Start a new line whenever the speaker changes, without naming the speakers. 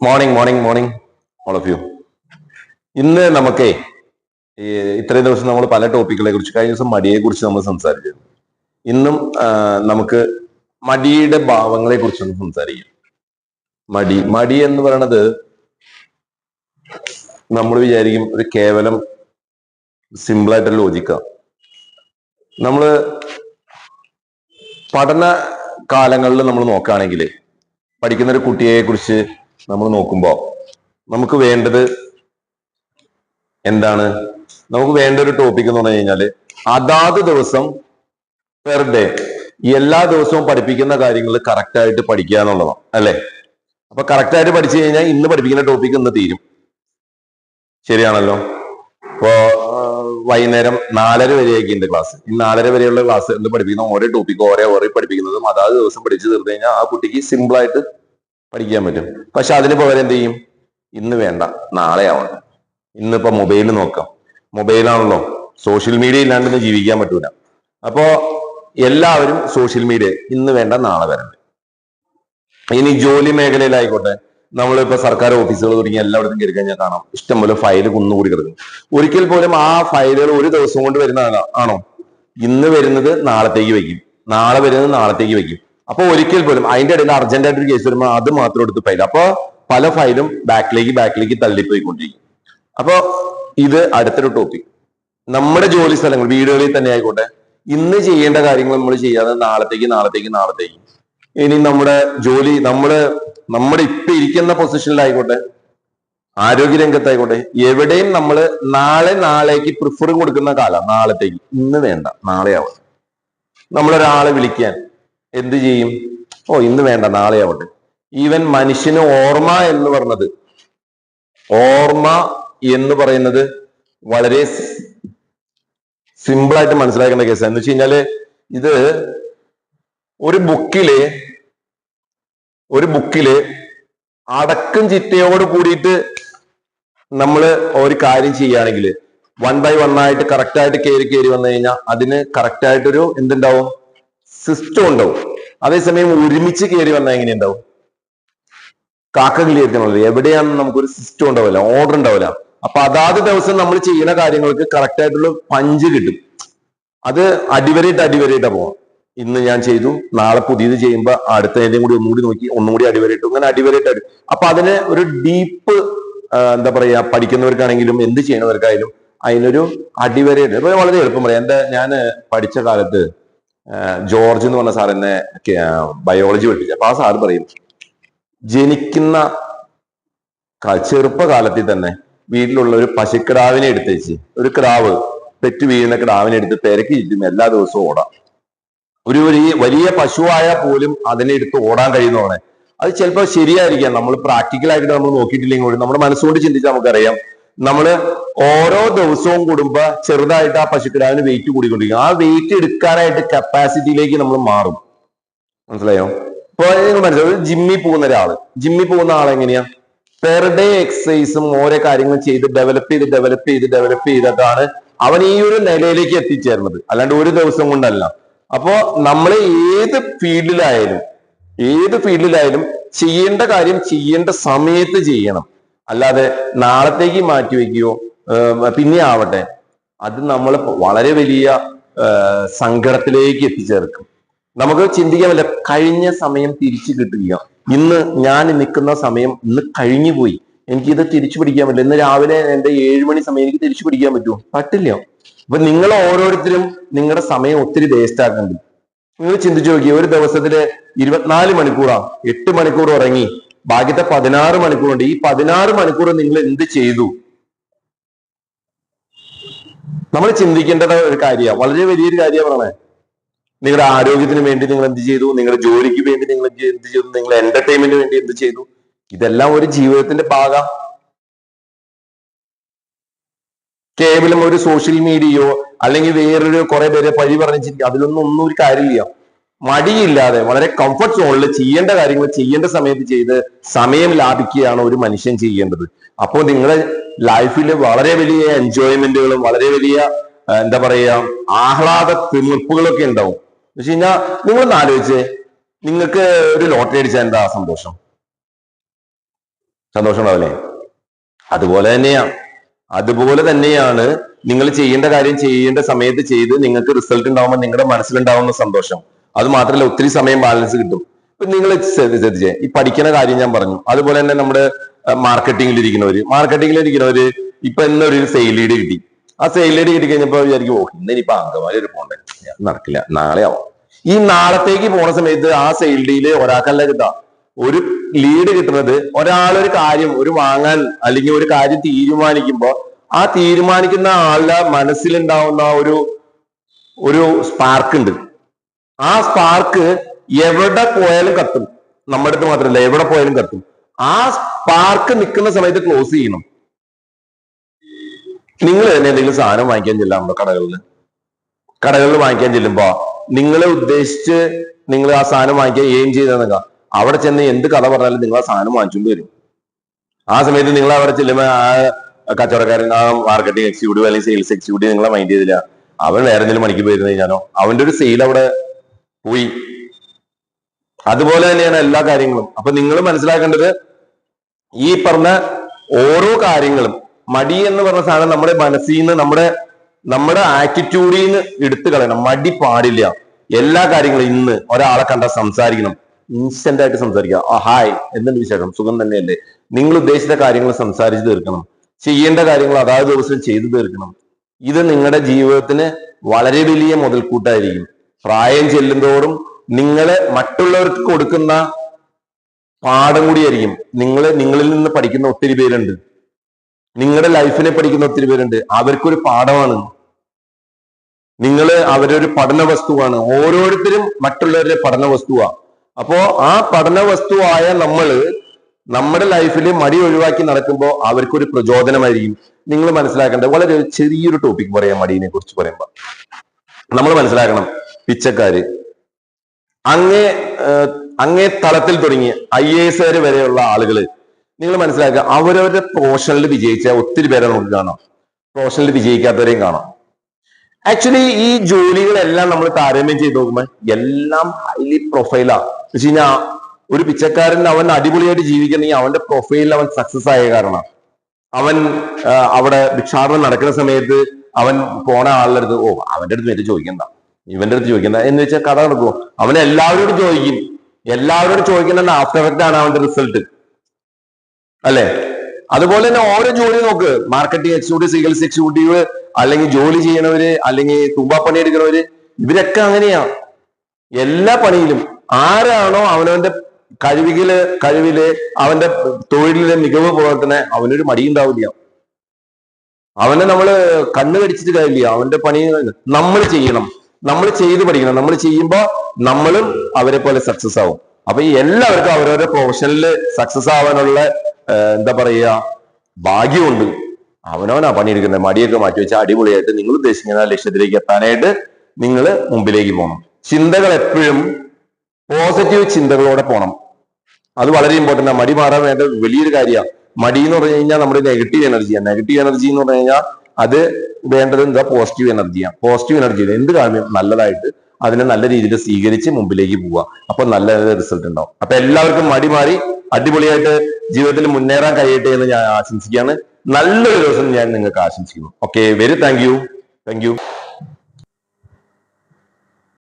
Morning morning morning all of you ഇന്ന് നമുക്ക് ഈ ഇത്രയും ദിവസം നമ്മൾ പല ടോപ്പിക്കുകളെ കുറിച്ച് കഴിഞ്ഞ ദിവസം മടിയെ കുറിച്ച് നമ്മൾ സംസാരിച്ചിരുന്നു. ഇന്നും നമുക്ക് മടിയുടെ ഭാവങ്ങളെ കുറിച്ചൊന്ന് സംസാരിക്കാം. മടി മടി എന്ന് പറയണത് നമ്മൾ വിചാരിക്കും ഒരു കേവലം സിമ്പിളായിട്ട് ലോജിക്ക നമ്മൾ പഠന കാലങ്ങളിൽ നമ്മൾ നോക്കുകയാണെങ്കിൽ പഠിക്കുന്ന ഒരു കുട്ടിയെ കുറിച്ച് നമ്മൾ നോക്കുമ്പോൾ നമുക്ക് വേണ്ടത് എന്താണ്? നമുക്ക് വേണ്ട ഒരു ടോപ്പിക് എന്ന് പറഞ്ഞു കഴിഞ്ഞാൽ അതാത് ദിവസം പെർ ഡേ എല്ലാ ദിവസവും പഠിപ്പിക്കുന്ന കാര്യങ്ങൾ കറക്റ്റ് ആയിട്ട് പഠിക്കുക എന്നുള്ളതാണ് അല്ലെ? അപ്പൊ കറക്റ്റ് ആയിട്ട് പഠിച്ചു കഴിഞ്ഞാൽ ഇന്ന് പഠിപ്പിക്കുന്ന ടോപ്പിക് ഇന്ന് തീരും. ശരിയാണല്ലോ? ഇപ്പോ വൈകുന്നേരം നാലര വരെയൊക്കെ ഉണ്ട് ക്ലാസ് ഈ നാലര വരെയുള്ള ക്ലാസ് എന്ത് പഠിപ്പിക്കുന്ന ഓരോ ടോപ്പിക്കും ഓരോ ഓരോ പഠിപ്പിക്കുന്നതും അതാത് ദിവസം പഠിച്ചു തീർന്നു കഴിഞ്ഞാൽ ആ കുട്ടിക്ക് സിമ്പിൾ ആയിട്ട് പഠിക്കാൻ പറ്റും. പക്ഷെ അതിന് പകരം എന്ത് ചെയ്യും? ഇന്ന് വേണ്ട നാളെ ആവണം. ഇന്നിപ്പോ മൊബൈൽ നോക്കാം. മൊബൈലാണല്ലോ. സോഷ്യൽ മീഡിയ ഇല്ലാണ്ട് ഇന്ന് ജീവിക്കാൻ പറ്റൂല. അപ്പോ എല്ലാവരും സോഷ്യൽ മീഡിയ ഇന്ന് വേണ്ട നാളെ വരണ്ട. ഇനി ജോലി മേഖലയിലായിക്കോട്ടെ. നമ്മളിപ്പോ സർക്കാർ ഓഫീസുകൾ തുടങ്ങി എല്ലായിടത്തും കയറി കഴിഞ്ഞാൽ കാണാം. ഇഷ്ടംപോലെ ഫയൽ കുന്നുകൂടി കിടക്കും. ഒരിക്കൽ പോലും ആ ഫയലുകൾ ഒരു ദിവസം കൊണ്ട് വരുന്ന ആണോ- ആണോ? ഇന്ന് വരുന്നത് നാളത്തേക്ക് വെക്കും നാളെ വരുന്നത് നാളത്തേക്ക് വെക്കും അപ്പൊ ഒരിക്കൽ പോലും അതിന്റെ ഇടയിൽ അർജന്റ് ആയിട്ട് കേസ് വരുമ്പോൾ അത് മാത്രം എടുത്ത് ഫയൽ അപ്പൊ പല ഫയലും ബാക്കിലേക്ക് ബാക്കിലേക്ക് തള്ളിപ്പോയിക്കൊണ്ടിരിക്കും. അപ്പൊ ഇത് അടുത്തൊരു ടോപ്പിക് നമ്മുടെ ജോലി സ്ഥലങ്ങൾ വീടുകളിൽ തന്നെ ആയിക്കോട്ടെ ഇന്ന് ചെയ്യേണ്ട കാര്യങ്ങൾ നമ്മൾ ചെയ്യാതെ നാളത്തേക്ക് നാളത്തേക്ക് നാളത്തേക്ക്. ഇനി നമ്മുടെ ജോലി നമ്മൾ നമ്മുടെ ഇപ്പൊ ഇരിക്കുന്ന പൊസിഷനിലായിക്കോട്ടെ ആരോഗ്യ രംഗത്തായിക്കോട്ടെ എവിടെയും നമ്മൾ നാളെ നാളേക്ക് പ്രിഫർ കൊടുക്കുന്ന കാലം നാളത്തേക്ക്. ഇന്ന് വേണ്ട നാളെ ആവട്ടെ നമ്മളൊരാളെ വിളിക്കാൻ എന്ത് ചെയ്യും? ഓ ഇന്ന് വേണ്ട നാളെ ആവട്ടെ. ഈവൻ മനുഷ്യന് ഓർമ്മ എന്ന് പറഞ്ഞത്. ഓർമ്മ എന്ന് പറയുന്നത് വളരെ സിമ്പിൾ ആയിട്ട് മനസ്സിലാക്കേണ്ട കേസാണ് എന്ന് വെച്ച് കഴിഞ്ഞാൽ ഇത് ഒരു ബുക്കിൽ ഒരു ബുക്കിൽ അടക്കം ചിറ്റയോട് കൂടിയിട്ട് നമ്മൾ ഒരു കാര്യം ചെയ്യുകയാണെങ്കിൽ വൺ ബൈ വൺ ആയിട്ട് കറക്റ്റ് ആയിട്ട് കയറി കയറി വന്നു കഴിഞ്ഞാൽ അതിന് കറക്റ്റ് ആയിട്ടൊരു എന്തുണ്ടാവും? സിസ്റ്റം ഉണ്ടാവും. അതേസമയം ഒരുമിച്ച് കയറി വന്നാൽ എങ്ങനെ ഉണ്ടാവും? കാക്ക കിളിയിരിക്കണമല്ലോ എവിടെയാണെന്ന് നമുക്കൊരു സിസ്റ്റം ഉണ്ടാവില്ല ഓർഡർ ഉണ്ടാവില്ല. അപ്പൊ അതാത് ദിവസം നമ്മൾ ചെയ്യുന്ന കാര്യങ്ങൾക്ക് കറക്റ്റ് ആയിട്ടുള്ള പഞ്ച് കിട്ടും. അത് അടിവരയിട്ട് അടിവരയിട്ടാ പോവാം. ഇന്ന് ഞാൻ ചെയ്തു നാളെ പുതിയത് ചെയ്യുമ്പോ അടുത്തതിന്റെയും കൂടി ഒന്നുകൂടി നോക്കി ഒന്നും കൂടി അടിവരയിട്ടു അങ്ങനെ അടിവരയിട്ട് അടി അപ്പൊ അതിന് ഒരു ഡീപ്പ് എന്താ പറയാ പഠിക്കുന്നവർക്കാണെങ്കിലും എന്ത് ചെയ്യണവർക്കായാലും അതിനൊരു അടിവരയിട്ട് വളരെ എളുപ്പം പറയാം. എന്റെ ഞാൻ പഠിച്ച കാലത്ത് ജോർജ് എന്ന് പറഞ്ഞ സാർ എന്നെ ബയോളജി പഠിപ്പിച്ചു. അപ്പൊ ആ സാർ പറയും ജനിക്കുന്ന ചെറുപ്പകാലത്തിൽ തന്നെ വീട്ടിലുള്ള ഒരു പശുക്കിടാവിനെ എടുത്തേച്ച് ഒരു കിടാവ് പെറ്റ് വീഴുന്ന കിടാവിനെ എടുത്ത് തിരക്കി ചുറ്റും എല്ലാ ദിവസവും ഓടാം. ഒരു വലിയ വലിയ പശുവായാൽ പോലും അതിനെ എടുത്ത് ഓടാൻ കഴിയുന്നതാണ്. അത് ചിലപ്പോൾ ശരിയായിരിക്കാം. നമ്മൾ പ്രാക്ടിക്കൽ ആയിട്ട് നമ്മൾ നോക്കിയിട്ടില്ലെങ്കിൽ നമ്മുടെ മനസ്സുകൊണ്ട് ചിന്തിച്ചാൽ നമുക്കറിയാം നമ്മൾ ഓരോ ദിവസവും കൂടുമ്പോ ചെറുതായിട്ട് ആ പശുക്കിടാവിന് വെയിറ്റ് കൂടിക്കൊണ്ടിരിക്കും. ആ വെയിറ്റ് എടുക്കാനായിട്ട് കപ്പാസിറ്റിയിലേക്ക് നമ്മൾ മാറും. മനസ്സിലായോ? ഇപ്പൊ മനസ്സിലാവും ജിമ്മിൽ പോകുന്ന ഒരാൾ. ജിമ്മിൽ പോകുന്ന ആളെങ്ങനെയാ പെർ ഡേ എക്സസൈസും ഓരോ കാര്യങ്ങളും ചെയ്ത് ഡെവലപ്പ് ചെയ്ത് ഡെവലപ്പ് ചെയ്ത് ഡെവലപ്പ് ചെയ്തതാണ് അവൻ ഈ ഒരു നിലയിലേക്ക് എത്തിച്ചേർന്നത്. അല്ലാണ്ട് ഒരു ദിവസം കൊണ്ടല്ല. അപ്പോ നമ്മൾ ഏത് ഫീൽഡിലായാലും ഏത് ഫീൽഡിലായാലും ചെയ്യേണ്ട കാര്യം ചെയ്യേണ്ട സമയത്ത് ചെയ്യണം. അല്ലാതെ നാളത്തേക്ക് മാറ്റി വെക്കുകയോ പിന്നെ ആവട്ടെ അത് നമ്മൾ വളരെ വലിയ സങ്കടത്തിലേക്ക് എത്തിച്ചേർക്കും. നമുക്ക് ചിന്തിക്കാൻ പറ്റില്ല കഴിഞ്ഞ സമയം തിരിച്ചു കിട്ടില്ല ഇന്ന് ഞാൻ നിൽക്കുന്ന സമയം ഇന്ന് കഴിഞ്ഞു പോയി. എനിക്ക് ഇത് തിരിച്ചു പിടിക്കാൻ പറ്റില്ല. ഇന്ന് രാവിലെ എന്റെ ഏഴ് മണി സമയം എനിക്ക് തിരിച്ചു പിടിക്കാൻ പറ്റുമോ? പറ്റില്ല. അപ്പൊ നിങ്ങൾ ഓരോരുത്തരും നിങ്ങളുടെ സമയം ഒത്തിരി വേസ്റ്റ് ആക്കുന്നുണ്ട് നിങ്ങൾ ചിന്തിച്ചു നോക്കി ഒരു ദിവസത്തിൽ ഇരുപത്തിനാല് മണിക്കൂറാ എട്ട് മണിക്കൂർ ഉറങ്ങി. ബാക്കിത്തെ പതിനാറ് മണിക്കൂറുണ്ട്. ഈ പതിനാറ് മണിക്കൂർ നിങ്ങൾ എന്ത് ചെയ്തു? നമ്മൾ ചിന്തിക്കേണ്ടത് ഒരു കാര്യമാണ്. വളരെ വലിയൊരു കാര്യമാണ് നിങ്ങളുടെ ആരോഗ്യത്തിന് വേണ്ടി നിങ്ങൾ എന്ത് ചെയ്തു? നിങ്ങളുടെ ജോലിക്ക് വേണ്ടി നിങ്ങൾ എന്ത് ചെയ്തു? നിങ്ങൾ എന്റർടൈൻമെന്റിന് വേണ്ടി എന്ത് ചെയ്തു? ഇതെല്ലാം ഒരു ജീവിതത്തിന്റെ ഭാഗം. കേവലം ഒരു സോഷ്യൽ മീഡിയയോ അല്ലെങ്കിൽ വേറൊരു കുറെ പേരെ പഴി പറഞ്ഞിട്ട് അതിലൊന്നും ഒന്നും ഒരു കാര്യമില്ല. മടിയില്ലാതെ വളരെ കംഫർട്ട് സോണിൽ ചെയ്യേണ്ട കാര്യങ്ങൾ ചെയ്യേണ്ട സമയത്ത് ചെയ്ത് സമയം ലാഭിക്കുകയാണ് ഒരു മനുഷ്യൻ ചെയ്യേണ്ടത്. അപ്പോൾ നിങ്ങളുടെ ലൈഫിൽ വളരെ വലിയ എൻജോയ്മെന്റുകളും വളരെ വലിയ എന്താ പറയുക ആഹ്ലാദ തിമിർപ്പുകളൊക്കെ ഉണ്ടാവും. വെച്ച് കഴിഞ്ഞാൽ നിങ്ങളൊന്ന് ആലോചിച്ചേ നിങ്ങൾക്ക് ഒരു ലോട്ടറി അടിച്ചാൽ എന്താ സന്തോഷം? സന്തോഷം ഉണ്ടാവില്ലേ? അതുപോലെ തന്നെയാണ് അതുപോലെ തന്നെയാണ് നിങ്ങൾ ചെയ്യേണ്ട കാര്യം ചെയ്യേണ്ട സമയത്ത് ചെയ്ത് നിങ്ങൾക്ക് റിസൾട്ട് ഉണ്ടാവുമ്പോൾ നിങ്ങളുടെ മനസ്സിലുണ്ടാവുന്ന സന്തോഷം. അത് മാത്രമല്ല ഒത്തിരി സമയം ബാലൻസ് കിട്ടും. ഇപ്പൊ നിങ്ങൾ ശ്രദ്ധിച്ചേ ഈ പഠിക്കുന്ന കാര്യം ഞാൻ പറഞ്ഞു. അതുപോലെ തന്നെ നമ്മുടെ മാർക്കറ്റിംഗിൽ ഇരിക്കുന്നവര് മാർക്കറ്റിംഗിൽ ഇരിക്കുന്നവര് ഇപ്പൊ ഇന്നൊരു സെയിൽ ലീഡ് കിട്ടി. ആ സെയിൽ ലീഡ് കിട്ടി കഴിഞ്ഞപ്പോ വിചാരിക്കും ഓ ഇന്നിനിപ്പോ അങ്കമാലി ഒരു പോണ്ടേ. നടക്കില്ല നാളെ ആവാം ഈ നാളത്തേക്ക് പോണ സമയത്ത് ആ സെയിൽ ഡീൽ ഒരാൾക്കല്ല കിട്ടാം. ഒരു ലീഡ് കിട്ടുന്നത് ഒരാളൊരു കാര്യം ഒരു വാങ്ങാൻ അല്ലെങ്കിൽ ഒരു കാര്യം തീരുമാനിക്കുമ്പോ ആ തീരുമാനിക്കുന്ന ആളുടെ മനസ്സിലുണ്ടാവുന്ന ഒരു ഒരു സ്പാർക്ക് ഉണ്ട്. ആ സ്പാർക്ക് എവിടെ പോയാലും കത്തും. നമ്മുടെ അടുത്ത് മാത്രമല്ല എവിടെ പോയാലും കത്തും. ആ സ്പാർക്ക് നിൽക്കുന്ന സമയത്ത് ക്ലോസ് ചെയ്യണം. നിങ്ങൾ തന്നെ എന്തെങ്കിലും സാധനം വാങ്ങിക്കാൻ ചെല്ലാം കടകളിൽ. കടകളിൽ വാങ്ങിക്കാൻ ചെല്ലുമ്പോ നിങ്ങളെ ഉദ്ദേശിച്ച് നിങ്ങൾ ആ സാധനം വാങ്ങിക്കാൻ എയിം ചെയ്തെന്നൊക്കെ അവിടെ ചെന്ന് എന്ത് കഥ പറഞ്ഞാലും നിങ്ങൾ ആ സാധനം വാങ്ങിച്ചുകൊണ്ട് വരും. ആ സമയത്ത് നിങ്ങൾ അവിടെ ചെല്ലുമ്പോ ആ കച്ചവടക്കാരൻ ആ മാർക്കറ്റിംഗ് എക്സിക്യൂട്ടീവ് അല്ലെങ്കിൽ സെയിൽസ് എക്സിക്യൂട്ടീവ് നിങ്ങളെ മൈൻഡ് ചെയ്തില്ല. അവൻ വേറെ എന്തെങ്കിലും മണിക്ക് പോയിരുന്നു കഴിഞ്ഞാലോ? അവന്റെ ഒരു സെയിൽ അവിടെ പോയി അതുപോലെ തന്നെയാണ് എല്ലാ കാര്യങ്ങളും. അപ്പൊ നിങ്ങൾ മനസ്സിലാക്കേണ്ടത് ഈ പറഞ്ഞ ഓരോ കാര്യങ്ങളും മടി എന്ന് പറഞ്ഞ സാധനം നമ്മുടെ മനസ്സിൽ നിന്ന് നമ്മുടെ നമ്മുടെ ആറ്റിറ്റ്യൂഡിൽ നിന്ന് എടുത്തു കളയണം. മടി പാടില്ല. എല്ലാ കാര്യങ്ങളും ഇന്ന് ഒരാളെ കണ്ടാൽ സംസാരിക്കണം. ഇൻസ്റ്റന്റ് ആയിട്ട് സംസാരിക്കുക. ആ ഹായ്. എന്തുണ്ട് വിശേഷം? സുഖം തന്നെയല്ലേ? നിങ്ങൾ ഉദ്ദേശിച്ച കാര്യങ്ങൾ സംസാരിച്ച് തീർക്കണം. ചെയ്യേണ്ട കാര്യങ്ങൾ അതാത് ദിവസം ചെയ്തു തീർക്കണം. ഇത് നിങ്ങളുടെ ജീവിതത്തിന് വളരെ വലിയ മുതൽക്കൂട്ടായിരിക്കും. പ്രായം ചെല്ലുന്തോറും നിങ്ങളെ മറ്റുള്ളവർക്ക് കൊടുക്കുന്ന പാഠം കൂടിയായിരിക്കും നിങ്ങളെ നിങ്ങളിൽ നിന്ന് പഠിക്കുന്ന ഒത്തിരി പേരുണ്ട്. നിങ്ങളുടെ ലൈഫിനെ പഠിക്കുന്ന ഒത്തിരി പേരുണ്ട്. അവർക്കൊരു പാഠമാണ്. നിങ്ങൾ അവരൊരു പഠന വസ്തുവാണ്. ഓരോരുത്തരും മറ്റുള്ളവരുടെ പഠന വസ്തുവാ. അപ്പോ ആ പഠന വസ്തുവായ നമ്മൾ നമ്മുടെ ലൈഫിൽ മടി ഒഴിവാക്കി നടക്കുമ്പോൾ അവർക്കൊരു പ്രചോദനമായിരിക്കും. നിങ്ങൾ മനസ്സിലാക്കേണ്ടത് വളരെ ചെറിയൊരു ടോപ്പിക് പറയാം മടിയെ കുറിച്ച് പറയുമ്പോ. നമ്മൾ മനസ്സിലാക്കണം. പിച്ചക്കാര്. അങ്ങേ അങ്ങേ തലത്തിൽ തുടങ്ങി ഐ എ എസ് വരെയുള്ള ആളുകൾ നിങ്ങൾ മനസ്സിലാക്കുക അവരവരുടെ പ്രൊഫഷനിൽ വിജയിച്ച ഒത്തിരി പേരെ നമുക്ക് കാണാം. പ്രൊഫഷനിൽ വിജയിക്കാത്തവരെയും കാണാം. ആക്ച്വലി ഈ ജോലികളെല്ലാം നമ്മൾ താരതമ്യം ചെയ്ത് നോക്കുമ്പോൾ എല്ലാം ഹൈലി പ്രൊഫൈലാ വെച്ച് കഴിഞ്ഞാൽ ഒരു പിച്ചക്കാരൻ അവൻ അടിപൊളിയായിട്ട് ജീവിക്കണമെങ്കിൽ അവന്റെ പ്രൊഫൈലിൽ അവൻ സക്സസ് ആയ കാരണം. അവൻ അവിടെ ഭിക്ഷാടനം നടക്കുന്ന സമയത്ത് അവൻ പോണ ആളുടെ അടുത്ത് ഓ അവന്റെ അടുത്ത് നേരിട്ട് ചോദിക്കണ്ട. ഇവന്റെ അടുത്ത് ചോദിക്കുന്ന എന്ന് വെച്ചാൽ കഥ നടക്കുമോ അവൻ എല്ലാവരോടും ചോദിക്കും. എല്ലാവരോടും ചോദിക്കുന്ന ആഫ്റ്റർ എഫക്റ്റ് ആണ് അവന്റെ റിസൾട്ട് അല്ലെ? അതുപോലെ തന്നെ ഓരോ ജോലി നോക്ക്. മാർക്കറ്റിംഗ് എക്സിക്യൂട്ടീവ് സെയിൽസ് എക്സിക്യൂട്ടീവ് അല്ലെങ്കിൽ ജോലി ചെയ്യണവര് അല്ലെങ്കിൽ തുമ്പാപ്പണി പണി എടുക്കുന്നവര് ഇവരൊക്കെ അങ്ങനെയാ. എല്ലാ പണിയിലും ആരാണോ അവനവന്റെ കഴിവിൽ കഴിവിൽ അവന്റെ തൊഴിലിലെ മികവ് പോലെ അവനൊരു മടിയുണ്ടാവില്ല. അവനെ നമ്മൾ കണ്ണു കടിച്ചിട്ട് കാര്യമില്ല. അവന്റെ പണി നമ്മൾ ചെയ്യണം. നമ്മൾ ചെയ്ത് പഠിക്കണം. നമ്മൾ ചെയ്യുമ്പോൾ നമ്മളും അവരെ പോലെ സക്സസ് ആവും. അപ്പൊ ഈ എല്ലാവർക്കും അവരവരുടെ പ്രൊഫഷനിൽ സക്സസ് ആവാനുള്ള എന്താ പറയുക ഭാഗ്യമുണ്ട്. അവനവനാ പണിയെടുക്കുന്നത്. മടിയൊക്കെ മാറ്റി വെച്ചാൽ അടിപൊളിയായിട്ട് നിങ്ങൾ ഉദ്ദേശിക്കുന്ന ലക്ഷ്യത്തിലേക്ക് എത്താനായിട്ട് നിങ്ങൾ മുമ്പിലേക്ക് പോകണം. ചിന്തകൾ എപ്പോഴും പോസിറ്റീവ് ചിന്തകളോടെ പോകണം. അത് വളരെ ഇമ്പോർട്ടന്റ് ആണ് മടി മാറാൻ വേണ്ട വലിയൊരു കാര്യമാണ്. മടി എന്ന് പറഞ്ഞു കഴിഞ്ഞാൽ നമ്മുടെ നെഗറ്റീവ് എനർജിയാണ് നെഗറ്റീവ് എനർജി എന്ന് പറഞ്ഞു കഴിഞ്ഞാൽ അത് വേണ്ടത് എന്താ? പോസിറ്റീവ് എനർജിയാണ് പോസിറ്റീവ് എനർജി എന്ത് കാര്യം നല്ലതായിട്ട് അതിനെ നല്ല രീതിയിൽ സ്വീകരിച്ച് മുമ്പിലേക്ക് പോവുക അപ്പൊ നല്ല റിസൾട്ട് ഉണ്ടാവും. അപ്പൊ എല്ലാവർക്കും മടി മാറി അടിപൊളിയായിട്ട് ജീവിതത്തിൽ മുന്നേറാൻ കഴിയട്ടെ എന്ന് ഞാൻ ആശംസിക്കുകയാണ്. നല്ലൊരു ദിവസം ഞാൻ നിങ്ങൾക്ക് ആശംസിക്കുന്നു. Okay very thank you thank you